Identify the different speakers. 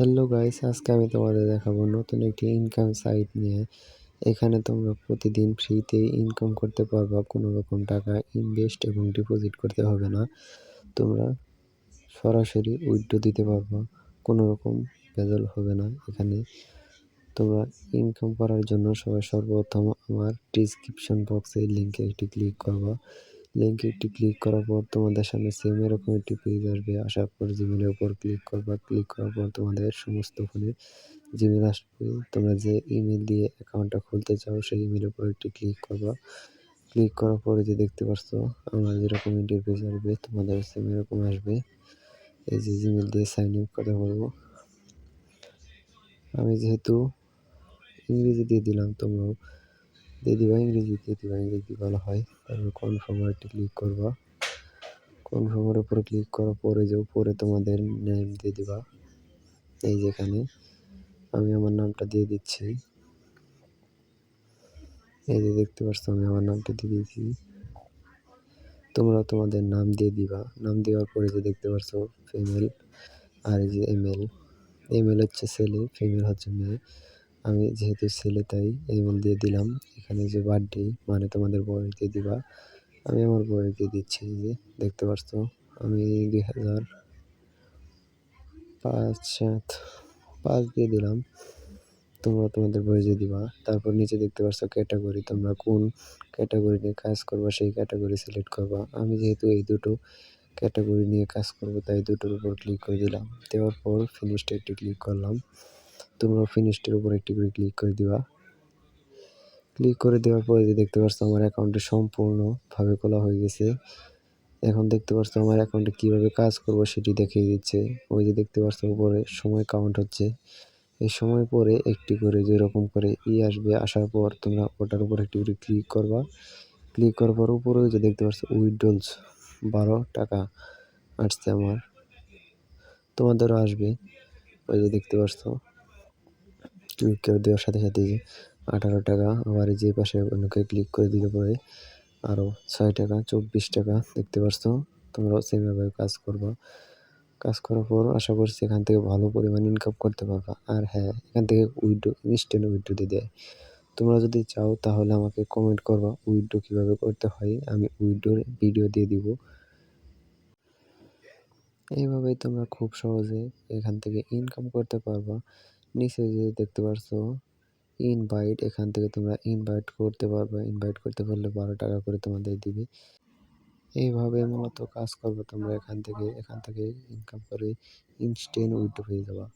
Speaker 1: Hello guys আজকে আমি তোমাদের দেখাবো নতুন একটি ইনকাম সাইট নিয়ে। এখানে তোমরা প্রতিদিন ফ্রিতে ইনকাম করতে পারবা, কোনো রকম টাকা ইনভেস্ট এবং ডিপোজিট করতে হবে না। তোমরা সরাসরি উইথড্র দিতে পারবা, কোনো রকম ভেজাল হবে না এখানে। তোমরা ইনকাম করার জন্য সবাই সর্বপ্রথম আমার ডিসক্রিপশন বক্সে লিঙ্কে একটি ক্লিক করবা। লিঙ্কে একটি ক্লিক করার পর তোমাদের সামনে সেম এরকম একটি পেজ আসবে। আসার পর জিমেলের উপর ক্লিক করবা। ক্লিক করার পর তোমাদের সমস্ত ফোনে জিমেল আসবে। তোমরা যে ইমেল দিয়ে অ্যাকাউন্টটা খুলতে চাও সেই ইমেলের উপর একটি ক্লিক করবা। ক্লিক করার পরে যে দেখতে পাচ্ছ আমার যেরকম ইন্টারফেস আসবে তোমাদের সেম এরকম আসবে। এই যে জিমেল দিয়ে সাইন ইন কথা বলব। আমি যেহেতু ইংরেজি দিয়ে দিলাম তোমরাও দিয়ে দিবা ইংরেজি দিয়ে দিবা ইংরেজি ভালো হয় তারপর কনফার্ম একটি ক্লিক করবা? কনফার্মের উপরে ক্লিক করার পরে যে উপরে তোমাদের নেম দিয়ে দিবা, এই যেখানে, আমি আমার নামটা দিয়ে দিচ্ছি। এই যে দেখতে পাচ্ছ, আমি আমার নামটা দিয়ে দিয়েছি। তোমরা তোমাদের নাম দিয়ে দিবা। নাম দেওয়ার পরে যে দেখতে পাচ্ছ ফিমেল আর এই যে এমএল এমএল হচ্ছে ছেলে ফিমেল হচ্ছে মেয়ে। আমি যেহেতু ছেলে, তাই ইমেল দিয়ে দিলাম। এখানে যে বার্থডে মানে তোমাদের বয়স দিয়ে দিবা। আমি আমার বয়স দিয়ে দিচ্ছি যে দেখতে পাচ্ছ আমি দুই হাজার পাঁচ, সাত, পাঁচ দিয়ে দিলাম। তোমরা তোমাদের বয়স দিয়ে দিবা। তারপর নিচে দেখতে পাচ্ছ ক্যাটাগরি, তোমরা কোন ক্যাটাগরি নিয়ে কাজ করবা, সেই ক্যাটাগরি সিলেক্ট করবা। আমি যেহেতু এই দুটো ক্যাটাগরি নিয়ে কাজ করব, তাই দুটোর উপর ক্লিক করে দিলাম। দেওয়ার পর ফিনিশটা একটি ক্লিক করলাম। তোমরা ফিনিশটের উপর একটি করে ক্লিক করে দিবা। ক্লিক করে দেওয়ার পরে যে দেখতে পাচ্ছ আমার অ্যাকাউন্টে সম্পূর্ণভাবে খোলা হয়ে গেছে। এখন দেখতে পাচ্ছ আমার অ্যাকাউন্টে কীভাবে কাজ করব সেটি দেখিয়ে দিচ্ছে। ওই যে দেখতে পাচ্ছ উপরে সময় কাউন্ট হচ্ছে। এই সময় পরে একটি করে যেরকম করে ই আসবে আসার পর তোমরা ওটার উপর একটি করে ক্লিক করবা। ক্লিক করার পর উপরে যে দেখতে পাচ্ছ উইড্রলস বারো টাকা আসছে আমার। তোমাদেরও আসবে। ওই যে দেখতে পাচ্ছ ক্লিক দেওয়ার সাথে সাথে যে আঠারো টাকা আবার যে পাশে অন্যকে ক্লিক করে দিলে পরে আরও ছয় টাকা, চব্বিশ টাকা দেখতে পাচ্ছ তোমরাও সেমভাবে কাজ করবা। কাজ করার পর আশা করছি এখান থেকে ভালো পরিমাণ ইনকাম করতে পারবা। আর হ্যাঁ এখান থেকে উইডো ইনস্ট্যান্ট উইডো দিয়ে দেয়। তোমরা যদি চাও তাহলে আমাকে কমেন্ট করবা উইডো কীভাবে করতে হয়। আমি উইডোর ভিডিও দিয়ে দিব। এইভাবেই তোমরা খুব সহজে এখান থেকে ইনকাম করতে পারবা। নিচে যে দেখতে পারছ ইনভাইট এখান থেকে তোমরা ইনভাইট করতে পারবে। ইনভাইট করতে পারলে বারো টাকা করে তোমাদের দিবে। এইভাবে মূলত কাজ করবে তোমরা এখান থেকে। এখান থেকে ইনকাম করে ইনস্ট্যান্ট উইথড্র হয়ে যাবা।